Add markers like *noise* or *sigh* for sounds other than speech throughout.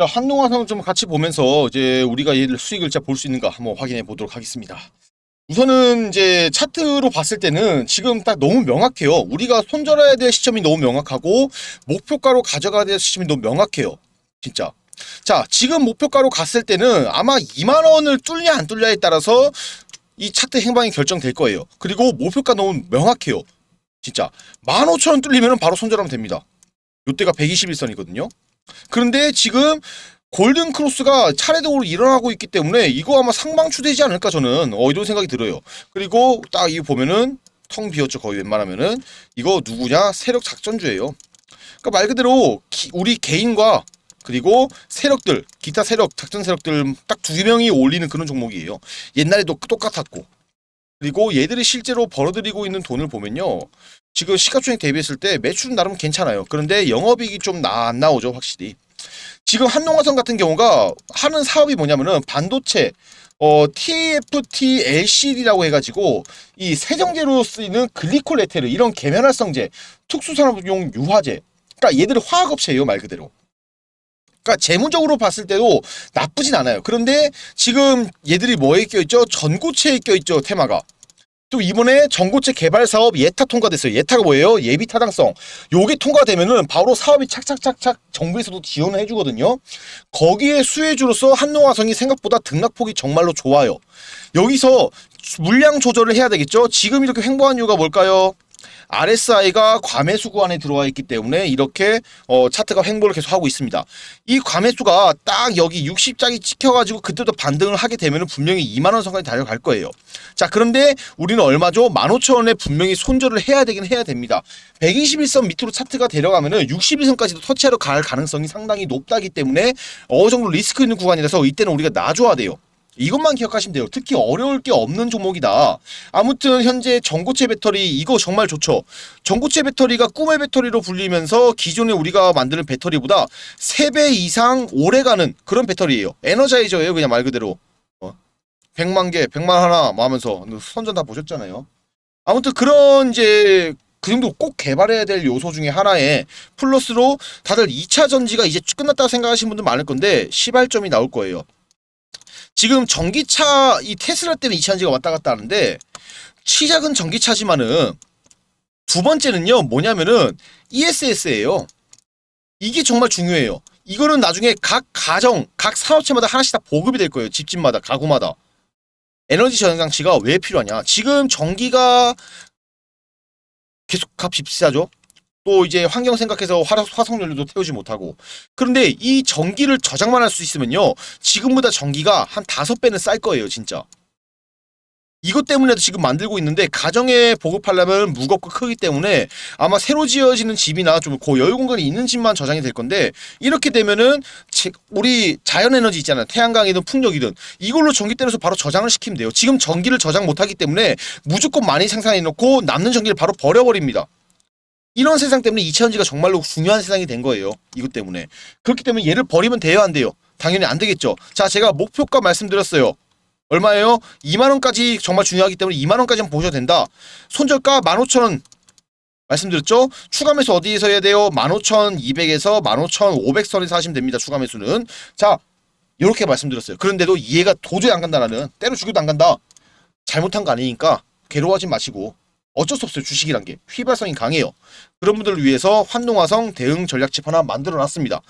자, 한동화상 좀 같이 보면서 이제 우리가 얘를 수익을 진짜 볼수 있는가 한번 확인해 보도록 하겠습니다. 우선은 이제 차트로 봤을 때는 지금 딱 너무 명확해요. 우리가 손절해야 될 시점이 너무 명확하고 목표가로 가져가야 될 시점이 너무 명확해요. 진짜. 자, 지금 목표가로 갔을 때는 아마 2만 원을 뚫냐 안 뚫냐에 따라서 이 차트 행방이 결정될 거예요. 그리고 목표가 너무 명확해요. 진짜. 15,000원 뚫리면 바로 손절하면 됩니다. 요때가 121선이거든요. 그런데 지금 골든 크로스가 차례적으로 일어나고 있기 때문에 이거 아마 상방추되지 않을까 저는 어 이런 생각이 들어요. 그리고 딱이 보면은 텅 비었죠 거의 웬만하면은 이거 누구냐 세력 작전주예요. 그러니까 말 그대로 기- 우리 개인과 그리고 세력들 기타 세력 작전 세력들 딱 두 명이 올리는 그런 종목이에요. 옛날에도 똑같았고 그리고 얘들이 실제로 벌어들이고 있는 돈을 보면요. 지금 시가총액 대비했을 때 매출은 나름 괜찮아요. 그런데 영업이익이 좀 안 나오죠, 확실히. 지금 한농화성 같은 경우가 하는 사업이 뭐냐면은 반도체, 어, TFT LCD라고 해가지고 이 세정제로 쓰이는 글리콜 에테르 이런 계면활성제, 특수산업용 유화제. 그러니까 얘들은 화학업체예요, 말 그대로. 그러니까 재무적으로 봤을 때도 나쁘진 않아요. 그런데 지금 얘들이 뭐에 껴있죠? 전고체에 껴있죠, 테마가. 또 이번에 전고체 개발 사업 예타 통과됐어요. 예타가 뭐예요? 예비 타당성. 요게 통과되면은 바로 사업이 착착착착 정부에서도 지원을 해주거든요. 거기에 수혜주로서 한농화성이 생각보다 등락폭이 정말로 좋아요. 여기서 물량 조절을 해야 되겠죠. 지금 이렇게 횡보한 이유가 뭘까요? RSI가 과매수 구간에 들어와 있기 때문에 이렇게 어, 차트가 횡보를 계속 하고 있습니다. 이 과매수가 딱 여기 60장이 찍혀가지고 그때도 반등을 하게 되면 분명히 2만 원 선까지 달려갈 거예요. 자 그런데 우리는 얼마죠? 15,000원에 분명히 손절을 해야 되긴 해야 됩니다. 121선 밑으로 차트가 데려가면 은 61선까지도 터치하러 갈 가능성이 상당히 높다기 때문에 어느 정도 리스크 있는 구간이라서 이때는 우리가 놔줘야 돼요. 이것만 기억하시면 돼요. 특히 어려울 게 없는 종목이다. 아무튼 현재 전고체 배터리 이거 정말 좋죠. 전고체 배터리가 꿈의 배터리로 불리면서 기존에 우리가 만드는 배터리보다 3배 이상 오래가는 그런 배터리예요. 에너자이저예요. 그냥 말 그대로. 어. 100만 개, 100만 하나 뭐 하면서 선전 다 보셨잖아요. 아무튼 그런 이제 그 정도 꼭 개발해야 될 요소 중에 하나에 플러스로 다들 2차 전지가 이제 끝났다고 생각하시는 분들 많을 건데 시발점이 나올 거예요. 지금 전기차 이 테슬라 때문에 2차 전지가 왔다 갔다 하는데 시작은 전기차지만은 두 번째는요 뭐냐면은 ESS예요. 이게 정말 중요해요. 이거는 나중에 각 가정, 각 산업체마다 하나씩 다 보급이 될 거예요. 집집마다, 가구마다. 에너지 저장 장치가 왜 필요하냐? 지금 전기가 계속 값이 비싸죠. 또 이제 환경 생각해서 화, 화석연료도 태우지 못하고. 그런데 이 전기를 저장만 할 수 있으면요 지금보다 전기가 한 다섯 배는 쌀 거예요 진짜. 이것 때문에도 지금 만들고 있는데 가정에 보급하려면 무겁고 크기 때문에 아마 새로 지어지는 집이나 좀 고 여유 공간이 있는 집만 저장이 될 건데 이렇게 되면은 제- 우리 자연 에너지 있잖아요. 태양광이든 풍력이든 이걸로 전기 때려서 바로 저장을 시키면 돼요. 지금 전기를 저장 못하기 때문에 무조건 많이 생산해 놓고 남는 전기를 바로 버려버립니다 이런 세상 때문에 이차전지가 정말로 중요한 세상이 된 거예요. 이것 때문에. 그렇기 때문에 얘를 버리면 돼요, 안 돼요? 당연히 안 되겠죠. 자, 제가 목표가 말씀드렸어요. 얼마예요? 2만 원까지 정말 중요하기 때문에 2만 원까지는 보셔도 된다. 손절가 15,000원 말씀드렸죠? 추가 매수 어디에서 해야 돼요? 15,200에서 15,500선에서 하시면 됩니다. 추가 매수는. 자, 이렇게 말씀드렸어요. 그런데도 이해가 도저히 안 간다라는 때려 죽여도 안 간다. 잘못한 거 아니니까 괴로워하지 마시고 어쩔 수 없어요. 주식이란 게 휘발성이 강해요. 그런 분들을 위해서 환농화성 대응 전략집 하나 만들어 놨습니다.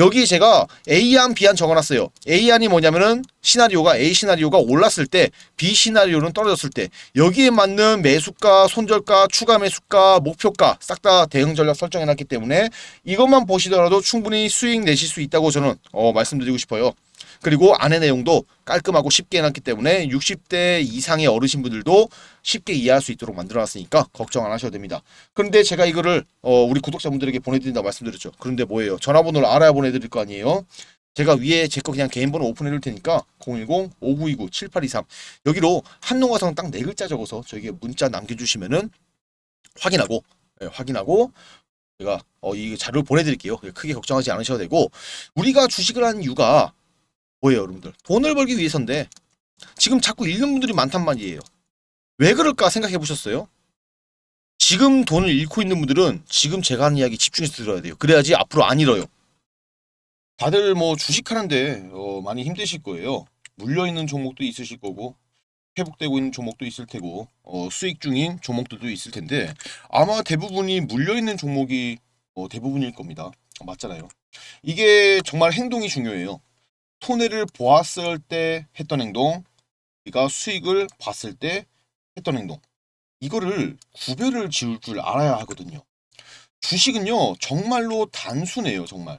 여기 제가 A안, B안 적어놨어요. A안이 뭐냐면은 시나리오가 A 시나리오가 올랐을 때 B 시나리오는 떨어졌을 때 여기에 맞는 매수가, 손절가, 추가 매수가, 목표가 싹 다 대응 전략 설정해놨기 때문에 이것만 보시더라도 충분히 수익 내실 수 있다고 저는 어, 말씀드리고 싶어요. 그리고 안의 내용도 깔끔하고 쉽게 해놨기 때문에 60대 이상의 어르신분들도 쉽게 이해할 수 있도록 만들어놨으니까 걱정 안 하셔도 됩니다. 그런데 제가 이거를 어, 우리 구독자분들에게 보내드린다고 말씀드렸죠. 그런데 뭐예요? 전화번호를 알아야 보내 드릴 거 아니에요? 제가 위에 제 거 그냥 개인 번호 오픈해 둘 테니까 010-5929-7823 여기로 한농화성 딱 네 글자 적어서 저에게 문자 남겨주시면은 확인하고 예, 확인하고 제가 어, 이 자료를 보내드릴게요. 크게 걱정하지 않으셔도 되고 우리가 주식을 하는 이유가 뭐예요, 여러분들? 돈을 벌기 위해서인데 지금 자꾸 잃는 분들이 많단 말이에요. 왜 그럴까 생각해 보셨어요? 지금 돈을 잃고 있는 분들은 지금 제가 하는 이야기 집중해서 들어야 돼요. 그래야지 앞으로 안 잃어요. 다들 뭐 주식하는데 어, 많이 힘드실 거예요. 물려 있는 종목도 있으실 거고 회복되고 있는 종목도 있을 테고 어, 수익 중인 종목들도 있을 텐데 아마 대부분이 물려 있는 종목이 어, 대부분일 겁니다. 맞잖아요. 이게 정말 행동이 중요해요. 손해를 보았을 때 했던 행동, 우리가 수익을 봤을 때 했던 행동. 이거를 구별을 지을 줄 알아야 하거든요. 주식은요, 정말로 단순해요, 정말.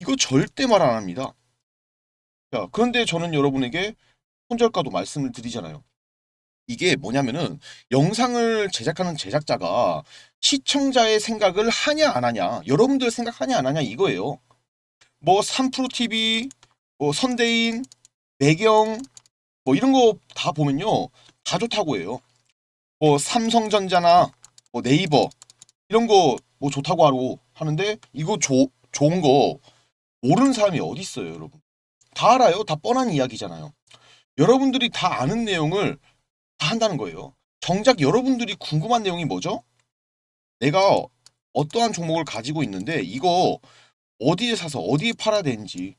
이거 절대 말 안 합니다. 자, 그런데 저는 여러분에게 손절가도 말씀을 드리잖아요. 이게 뭐냐면은 영상을 제작하는 제작자가 시청자의 생각을 하냐 안 하냐, 여러분들 생각하냐 안 하냐 이거예요. 뭐 3프로TV, 뭐 선대인, 매경 뭐 이런 거 다 보면요. 다 좋다고 해요. 뭐 삼성전자나 뭐 네이버 이런 거 뭐 좋다고 하고 하는데 이거 조, 좋은 거 모르는 사람이 어디 있어요, 여러분? 다 알아요. 다 뻔한 이야기잖아요. 여러분들이 다 아는 내용을 다 한다는 거예요. 정작 여러분들이 궁금한 내용이 뭐죠? 내가 어떠한 종목을 가지고 있는데 이거 어디에 사서 어디에 팔아야 되는지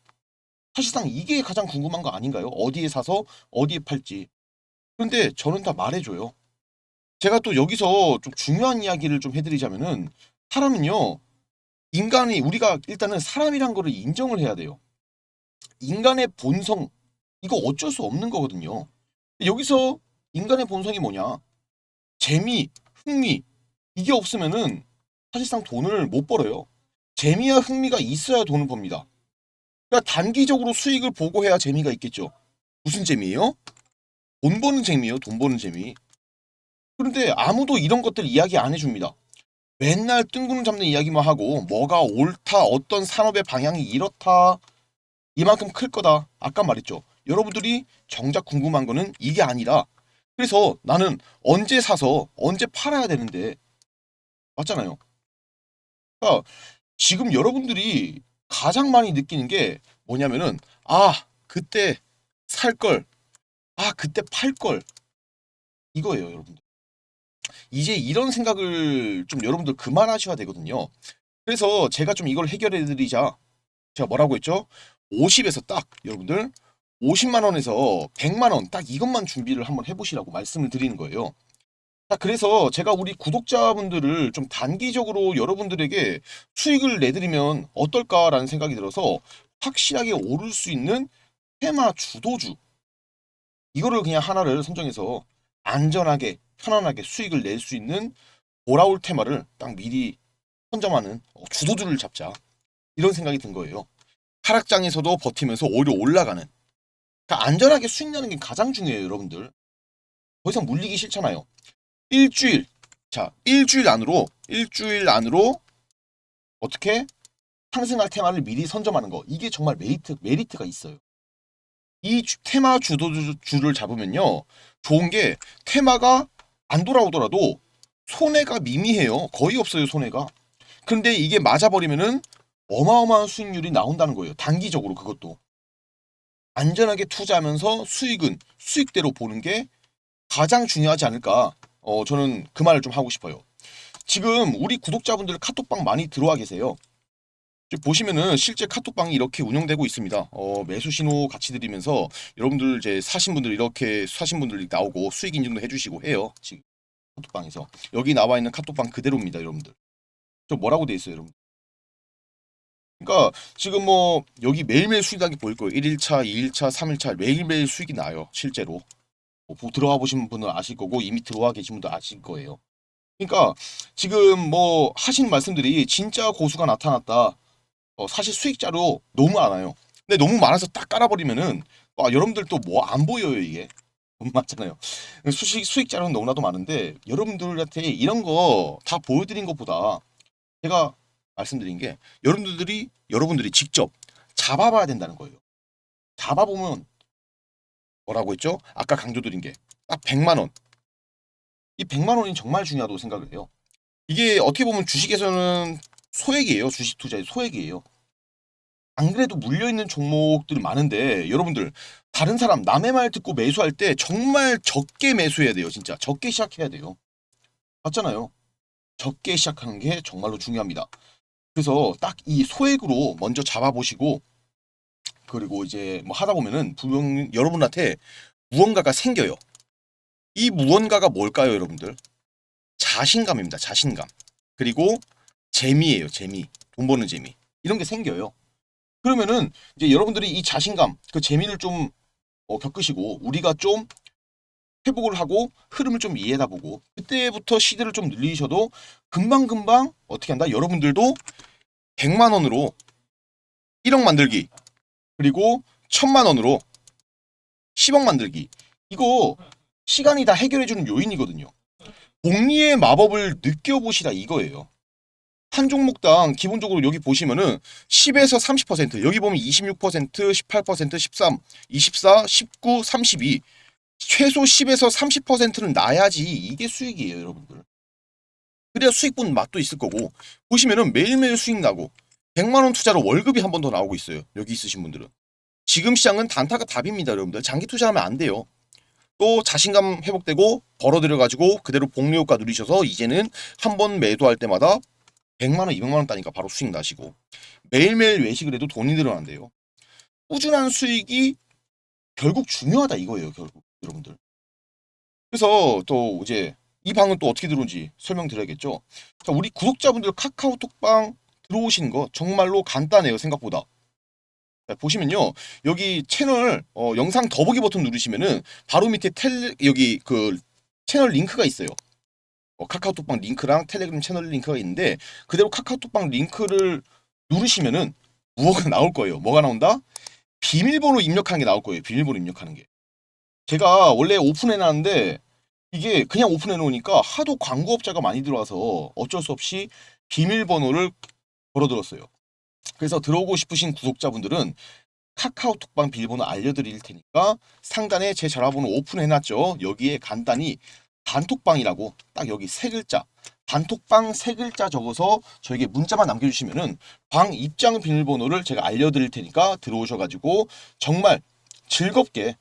사실상 이게 가장 궁금한 거 아닌가요? 어디에 사서 어디에 팔지. 그런데 저는 다 말해줘요. 제가 또 여기서 좀 중요한 이야기를 좀 해드리자면은 사람은요 인간이 우리가 일단은 사람이란 거를 인정을 해야 돼요. 인간의 본성 이거 어쩔 수 없는 거거든요. 여기서 인간의 본성이 뭐냐? 재미, 흥미 이게 없으면은 사실상 돈을 못 벌어요. 재미와 흥미가 있어야 돈을 법니다. 그러니까 단기적으로 수익을 보고 해야 재미가 있겠죠. 무슨 재미예요? 돈 버는 재미예요. 돈 버는 재미. 그런데 아무도 이런 것들 이야기 안 해줍니다. 맨날 뜬구름 잡는 이야기만 하고 뭐가 옳다, 어떤 산업의 방향이 이렇다, 이만큼 클 거다. 아까 말했죠. 여러분들이 정작 궁금한 거는 이게 아니라 그래서 나는 언제 사서 언제 팔아야 되는데 맞잖아요. 그러니까 지금 여러분들이 가장 많이 느끼는 게 뭐냐면은 아 그때 살 걸, 아 그때 팔 걸 이거예요, 여러분들. 이제 이런 생각을 좀 여러분들 그만하셔야 되거든요. 그래서 제가 좀 이걸 해결해 드리자. 제가 뭐라고 했죠? 50에서 딱 여러분들 50만 원에서 100만 원 딱 이것만 준비를 한번 해보시라고 말씀을 드리는 거예요. 자, 그래서 제가 우리 구독자분들을 좀 단기적으로 여러분들에게 수익을 내드리면 어떨까라는 생각이 들어서 확실하게 오를 수 있는 테마 주도주 이거를 그냥 하나를 선정해서 안전하게 편안하게 수익을 낼 수 있는 돌아올 테마를 딱 미리 선점하는 어, 주도주를 잡자 이런 생각이 든 거예요. 하락장에서도 버티면서 오히려 올라가는 그러니까 안전하게 수익 내는 게 가장 중요해요, 여러분들. 더 이상 물리기 싫잖아요. 일주일. 자, 일주일 안으로 일주일 안으로 어떻게 상승할 테마를 미리 선점하는 거. 이게 정말 메리트 메리트가 있어요. 이 주- 테마 주도주를 잡으면요. 좋은 게 테마가 안 돌아오더라도 손해가 미미해요. 거의 없어요, 손해가. 근데 이게 맞아버리면은 어마어마한 수익률이 나온다는 거예요. 단기적으로 그것도. 안전하게 투자하면서 수익은 수익대로 보는 게 가장 중요하지 않을까. 어, 저는 그 말을 좀 하고 싶어요. 지금 우리 구독자분들 카톡방 많이 들어와 계세요. 보시면은 실제 카톡방이 이렇게 운영되고 있습니다. 어, 매수 신호 같이 드리면서 여러분들 이제 사신 분들 이렇게 사신 분들이 나오고 수익 인증도 해주시고 해요. 지금 카톡방에서 여기 나와 있는 카톡방 그대로입니다, 여러분들. 저 뭐라고 돼 있어요, 여러분? 그러니까 지금 뭐 여기 매일매일 수익 나게 보일 거예요. 1일차, 2일차, 3일차 매일매일 수익이 나요. 실제로. 뭐 보- 들어와 보신 분은 아실 거고 이미 들어와 계신 분도 아실 거예요. 그러니까 지금 뭐 하신 말씀들이 진짜 고수가 나타났다. 어, 사실 수익 자료 너무 많아요. 근데 너무 많아서 딱 깔아버리면은 아, 여러분들도 뭐안 보여요 이게. *laughs* 맞잖아요. 수익 수익 자료는 너무나도 많은데 여러분들한테 이런 거 다 보여드린 것보다 제가 말씀드린 게 여러분들이 여러분들이 직접 잡아봐야 된다는 거예요. 잡아보면 뭐라고 했죠? 아까 강조드린 게 딱 100만 원. 이 100만 원이 정말 중요하다고 생각을 해요. 이게 어떻게 보면 주식에서는 소액이에요. 주식 투자의 소액이에요. 안 그래도 물려 있는 종목들이 많은데 여러분들 다른 사람 남의 말 듣고 매수할 때 정말 적게 매수해야 돼요. 진짜 적게 시작해야 돼요. 맞잖아요. 적게 시작하는 게 정말로 중요합니다. 그래서 딱 이 소액으로 먼저 잡아보시고 그리고 이제 뭐 하다 보면은 분명 여러분한테 무언가가 생겨요. 이 무언가가 뭘까요, 여러분들? 자신감입니다. 자신감. 그리고 재미예요, 재미. 돈 버는 재미. 이런 게 생겨요. 그러면은 이제 여러분들이 이 자신감, 그 재미를 좀 어, 겪으시고 우리가 좀 회복을 하고 흐름을 좀 이해하다 보고 그때부터 시드를 좀 늘리셔도 금방금방 어떻게 한다? 여러분들도 100만 원으로 1억 만들기 그리고 1000만 원으로 10억 만들기 이거 시간이 다 해결해 주는 요인이거든요. 복리의 마법을 느껴보시라 이거예요. 한 종목당 기본적으로 여기 보시면은 10에서 30% 여기 보면 26% 18% 13 24 19 32 최소 10에서 30%는 나야지. 이게 수익이에요 여러분들. 그래야 수익 본 맛도 있을 거고. 보시면은 매일매일 수익 나고 100만원 투자로 월급이 한 번 더 나오고 있어요 여기 있으신 분들은. 지금 시장은 단타가 답입니다 여러분들. 장기 투자하면 안 돼요. 또 자신감 회복되고 벌어들여 가지고 그대로 복리 효과 누리셔서 이제는 한 번 매도할 때마다 100만원 200만원 따니까 바로 수익 나시고 매일매일 외식을 해도 돈이 늘어난대요. 꾸준한 수익이 결국 중요하다 이거예요 결국 여러분들. 그래서 또 이제 이 방은 또 어떻게 들어온지 설명드려야겠죠? 자 우리 구독자분들 카카오톡방 들어오시는 거 정말로 간단해요 생각보다. 자, 보시면요. 여기 채널 어, 영상 더보기 버튼 누르시면은 바로 밑에 텔 여기 그 채널 링크가 있어요 어, 카카오톡방 링크랑 텔레그램 채널 링크가 있는데 그대로 카카오톡방 링크를 누르시면은 무엇가 *laughs* 나올 거예요 뭐가 나온다 비밀번호 입력하는 게 나올 거예요 비밀번호 입력하는 게 제가 원래 오픈해 놨는데 이게 그냥 오픈해 놓으니까 하도 광고업자가 많이 들어와서 어쩔 수 없이 비밀번호를 걸어들었어요. 그래서 들어오고 싶으신 구독자분들은 카카오톡방 비밀번호 알려드릴 테니까 상단에 제 전화번호 오픈해 놨죠. 여기에 간단히 단톡방이라고 딱 여기 세 글자 단톡방 세 글자 적어서 저에게 문자만 남겨주시면은 방 입장 비밀번호를 제가 알려드릴 테니까 들어오셔가지고 정말 즐겁게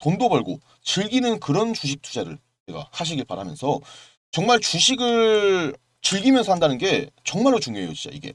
돈도 벌고 즐기는 그런 주식 투자를 제가 하시길 바라면서 정말 주식을 즐기면서 한다는 게 정말로 중요해요, 진짜 이게.